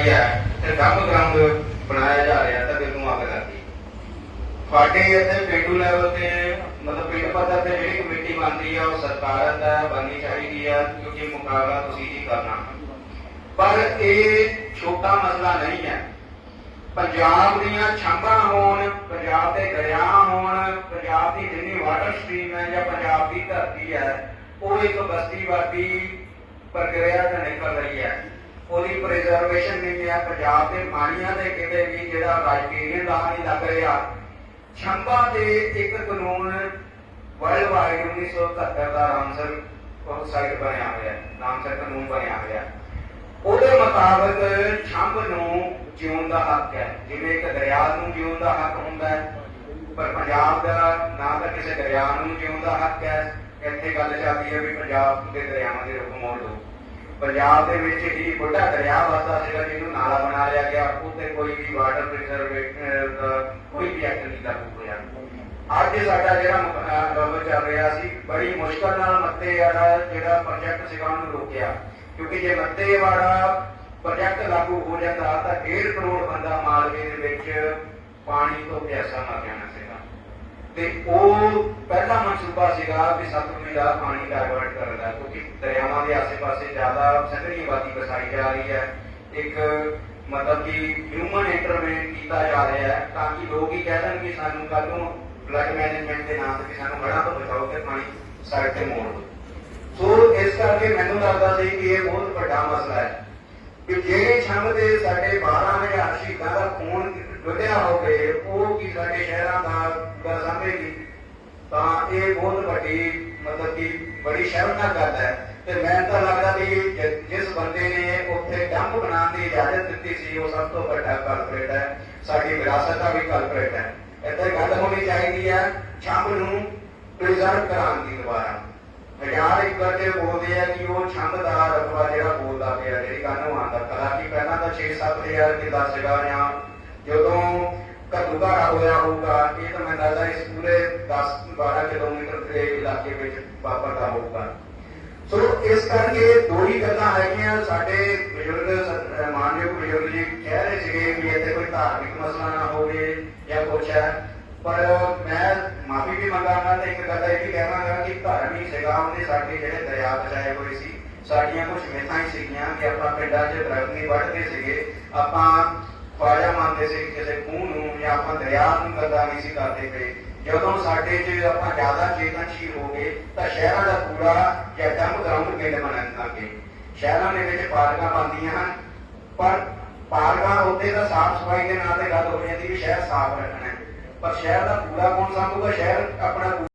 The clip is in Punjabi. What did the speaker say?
ਆਈ ਹੈ ਤੇ ਡੰਪ ਗਰਾਊਂਡ ਬਣਾਇਆ ਜਾ ਰਿਹਾ ਤਾਂ ਦਿਲ ਨੂੰ ਅੱਗ ਲੱਗੀ ਸਾਡੇ ਇੱਥੇ ਪੇਂਡੂ ਲੈਵਲ ਤੇ, ਮਤਲਬ ਪਿੰਡ ਪੱਧਰ ਤੇ ਜਿਹੜੀ ਕਮੇਟੀ ਬਣਦੀ ਆ, ਉਹ ਸਰਕਾਰ ਦਾ ਬਣਨੀ ਚਾਹੀਦੀ ਆ, ਕਿਉਂਕਿ ਮੁਕਾਬਲਾ ਤੁਸੀਂ ਹੀ ਕਰਨਾ। ਪਰ ਇਹ ਛੋਟਾ ਮਸਲਾ ਨਹੀਂ ਹੈ। ਪੰਜਾਬ ਦੀਆਂ ਛੰਭਾਂ ਹੋਣ, ਪੰਜਾਬ ਦੇ ਦਰਿਆ ਹੋਣ, ਪੰਜਾਬ ਦੀ ਜਿੰਨੀ ਵਾਟਰ ਸਟ੍ਰੀਮ ਹੈ ਜਾਂ ਪੰਜਾਬ ਦੀ ਧਰਤੀ ਹੈ, ਉਹ ਇੱਕ ਬਸਤੀਵਾਦੀ ਪ੍ਰਕਿਰਿਆ ਤੋਂ ਨਿਕਲ ਰਹੀ ਹੈ। ਉਹਦੀ ਪ੍ਰੀਜ਼ਰਵੇਸ਼ਨ ਨਹੀਂ ਹੈ ਪੰਜਾਬ ਦੇ ਪਾਣੀਆਂ ਦੇ ਕਿਤੇ ਵੀ ਜਿਹੜਾ ਰਾਜਕੀय ਦਾ ਨਹੀਂ ਲੱਗ ਰਿਹਾ। ਛੰਭਾਂ ਦੇ ਇੱਕ ਕਾਨੂੰਨ ਵਰਲਡ ਵਾਈਡ 1971 ਦਾ ਰਾਮਸਰ ਸਾਈਟ ਬਣਿਆ ਹੋਇਆ ਹੈ। ਰਾਮਸਰ ਕਾਨੂੰਨ ਬਣਿਆ ਹੋਇਆ ਉਹਦੇ ਮੁਤਾਬਕ ਛੰਭ ਨੂੰ ਜਿਉਣ ਦਾ ਹੱਕ ਹੈ। ਜਿਵੇਂ ਇੱਕ ਦਰਿਆ ਨੂੰ ਜਿਉਣ ਦਾ ਹੱਕ ਹੁੰਦਾ ਹੈ, ਪਰ ਪੰਜਾਬ ਦਾ ਨਾ ਤਾਂ ਕਿਸੇ ਦਰਿਆ ਨੂੰ ਜਿਉਣ ਦਾ ਹੱਕ ਹੈ। ਇੱਥੇ ਗੱਲ ਚੱਲਦੀ ਹੈ ਵੀ ਪੰਜਾਬ ਦੇ ਦਰਿਆਵਾਂ ਦੇ ਰੁਖ ਮੋੜ ਲਓ ਪੰਜਾਬ ਦੇ ਵਿੱਚ ਹੀ ਵੱਡਾ ਦਰਿਆ ਵਸਦਾ ਸੀਗਾ ਜਿਹਨੂੰ ਨਾਲਾ ਬਣਾ ਲਿਆ ਗਿਆ ਉੱਤੇ ਕੋਈ ਵੀ ਵਾਟਰ ਪ੍ਰੀਜ਼ਰਵੇਸ਼ਨ ਕੋਈ ਵੀ ਐਕਟ ਨਹੀਂ ਲਾਗੂ ਹੋਇਆ। ਅੱਜ ਸਾਡਾ ਜਿਹੜਾ ਮੁਕਾਬਲਾ ਚੱਲ ਰਿਹਾ ਸੀ, ਬੜੀ ਮੁਸ਼ਕਲ ਨਾਲ ਮੱਤੇ ਵਾਲਾ ਜਿਹੜਾ ਪ੍ਰੋਜੈਕਟ ਸੀਗਾ, ਉਹਨੂੰ ਰੋਕਿਆ। ਕਿਉਂਕਿ ਜੇ ਮੱਤੇ ਵਾਲਾ ਪ੍ਰੋਜੈਕਟ ਲਾਗੂ ਹੋ ਜਾਂਦਾ, ਤਾਂ 1.5 ਕਰੋੜ ਬੰਦਾ ਮਾਲਵੇ ਦੇ ਵਿੱਚ ਪਾਣੀ ਤੋਂ ਪਿਆਸਾ ਮਰ ਜਾਣਾ ਸੀਗਾ। ਤੇ ਉਹ ਪਹਿਲਾ ਮਨਸੂਬਾ ਸੀਗਾ ਕਿ ਸਤਲੁਜ ਦਾ ਪਾਣੀ ਡਾਇਵਰਟ ਕਰਨ ਦਾ, ਕਿਉਂਕਿ ਦਰਿਆਵਾਂ ਦੇ ਆਸ-ਪਾਸੇ ਜ਼ਿਆਦਾ ਸੰਘਣੀ ਆਬਾਦੀ ਵਸਾਈ ਜਾ ਰਹੀ ਹੈ। ਇੱਕ ਮਤਲਬ ਕਿ ਹਿਊਮਨ ਇੰਟਰਵੈਂਸ਼ਨ ਕੀਤਾ ਜਾ ਰਿਹਾ ਹੈ, ਤਾਂ ਕਿ ਲੋਕ ਹੀ ਕਹਿ ਦੇਣ ਕਿ ਸਾਨੂੰ ਕੱਲ ਨੂੰ ਫਲੱਡ ਮੈਨੇਜਮੈਂਟ ਦੇ ਨਾਮ ਤੇ ਸਾਨੂੰ ਹੜ੍ਹਾਂ ਤੋਂ ਬਚਾਓ ਤੇ ਪਾਣੀ ਸਾਈਡ ਤੇ ਮੋੜ ਦਿਓ। ਸੋ ਇਸ ਕਰਕੇ ਮੈਨੂੰ ਲੱਗਦਾ ਸੀ ਕਿ ਇਹ ਬਹੁਤ ਵੱਡਾ ਮਸਲਾ ਹੈ। ਕਿ ਜਿਹੜੇ ਛੰਭ ਦੇ ਸਾਡੇ 12000 ਖੂਨ ਡੁੱਲਿਆ ਹੋਵੇ ਉਹ ਕੀ ਸਾਡੇ ਸ਼ਹਿਰਾਂ ਦਾ ਗੱਲ ਤਾਂ ਇਹ ਬਹੁਤ ਵੱਡੀ ਮਤਲਬ ਕਿ ਬੜੀ ਸ਼ਰਮਨਾਕ ਗੱਲ ਹੈ। ਤੇ ਮੈਂ ਤਾਂ ਲੱਗਦਾ ਵੀ ਜਿਸ ਬੰਦੇ ਨੇ ਉੱਥੇ ਡੰਪ ਬਣਾਉਣ ਦੀ ਇਜਾਜ਼ਤ ਦਿੱਤੀ ਸੀ, ਉਹ ਸਭ ਤੋਂ ਵੱਡਾ ਕਾਰਪੋਰੇਟ ਹੈ। ਸਾਡੀ ਵਿਰਾਸਤ ਦਾ ਵੀ ਕਾਰਪੋਰੇਟ ਹੈ। ਇੱਥੇ ਗੱਲ ਹੋਣੀ ਚਾਹੀਦੀ ਹੈ ਛੰਭ ਨੂੰ ਪ੍ਰੀਜ਼ਰਵ ਕਰਾਉਣ ਦੀ ਦੁਬਾਰਾ। ਹਜ਼ਾਰ ਇੱਕ ਕਰਕੇ ਬੋਲਦੇ ਆ ਕਿ ਉਹ ਛੰਦ ਦਾ ਰਤਬਾ ਜਿਹੜਾ ਬੋਲਦਾ ਪਿਆ, ਜਿਹੜੀ ਗੱਲ ਨੂੰ ਆਂਦਾ ਹਾਲਾਂਕਿ ਪਹਿਲਾਂ ਤਾਂ 6-7000 ਕਿਲਾ ਸੀਗਾ ਜਾਂ ਜਦੋਂ ਘੱਟੂਘਾਰਾ ਹੋਇਆ ਹੋਊਗਾ, ਇਹ ਤਾਂ ਮੈਨੂੰ ਲੱਗਦਾ ਇਸ ਪੂਰੇ 10-12 ਕਿਲੋਮੀਟਰ ਦੇ ਇਲਾਕੇ ਵਿੱਚ ਵਾਪਰਦਾ ਹੋਊਗਾ। ਸੋ ਇਸ ਕਰਕੇ ਦੋ ਹੀ ਗੱਲਾਂ ਹੈਗੀਆਂ। ਸਾਡੇ ਬਜ਼ੁਰਗ ਮਾਨਯੋਗ ਬਜ਼ੁਰਗ ਜੀ ਕਹਿ ਰਹੇ ਸੀਗੇ ਵੀ ਇੱਥੇ ਕੋਈ ਧਾਰਮਿਕ ਮਸਲਾ ਨਾ ਹੋਵੇ ਜਾਂ ਕੁਛ ਹੈ। ਪਰ ਮੈਂ ਮਾਫੀ ਵੀ ਮੰਗਾਂਗਾ ਤੇ ਇੱਕ ਗੱਲ ਇਹ ਵੀ ਕਹਾਂਗਾ ਕਿ ਧਰਮ ਹੀ ਸੀਗਾ ਸਾਡੇ ਜਿਹੜੇ ਦਰਿਆ ਬਚਾਏ ਹੋਏ ਸੀ, ਸਾਡੀਆਂ ਕੁਝ ਮਿਥਾਂ ਹੀ ਸੀਗੀਆਂ ਕਿ ਆਪਾਂ ਪਿੰਡਾਂ 'ਚ ਦਰਖਤ ਨਹੀਂ ਵੱਢਦੇ ਸੀਗੇ, ਆਪਾਂ ਖਵਾਜਾ ਮੰਨਦੇ ਸੀ ਕਿਸੇ ਖੂਹ ਨੂੰ ਜਾਂ ਆਪਾਂ ਦਰਿਆ ਨੂੰ ਗੰਦਾ ਨਹੀਂ ਸੀ ਕਰਦੇ ਪਏ। ਜਦੋਂ ਸਾਡੇ 'ਚ ਆਪਾਂ ਜ਼ਿਆਦਾ ਚੇਤਨਸ਼ੀਲ ਹੋ ਗਏ, ਤਾਂ ਸ਼ਹਿਰਾਂ ਦਾ ਪੂਰਾ ਜਾਂ ਡੰਪ ਗਰਾਊਂਡ ਪਿੰਡ ਬਣਨ ਲੱਗੇ ਸ਼ਹਿਰਾਂ ਦੇ ਵਿੱਚ ਪਾਰਕਾਂ ਬਣਦੀਆਂ ਹਨ, ਪਰ ਪਾਰਕਾਂ ਉੱਤੇ ਤਾਂ ਸਾਫ਼ ਸਫ਼ਾਈ ਦੇ ਨਾਲ ਤੇ ਗੱਲ ਹੋ ਜਾਂਦੀ ਵੀ ਸ਼ਹਿਰ ਸਾਫ਼ ਰੱਖਣਾ ਹੈ। ਪਰ ਸ਼ਹਿਰ ਦਾ ਕੂੜਾ ਕੌਣ ਸਾਂਭੂਗਾ? ਸ਼ਹਿਰ ਆਪਣਾ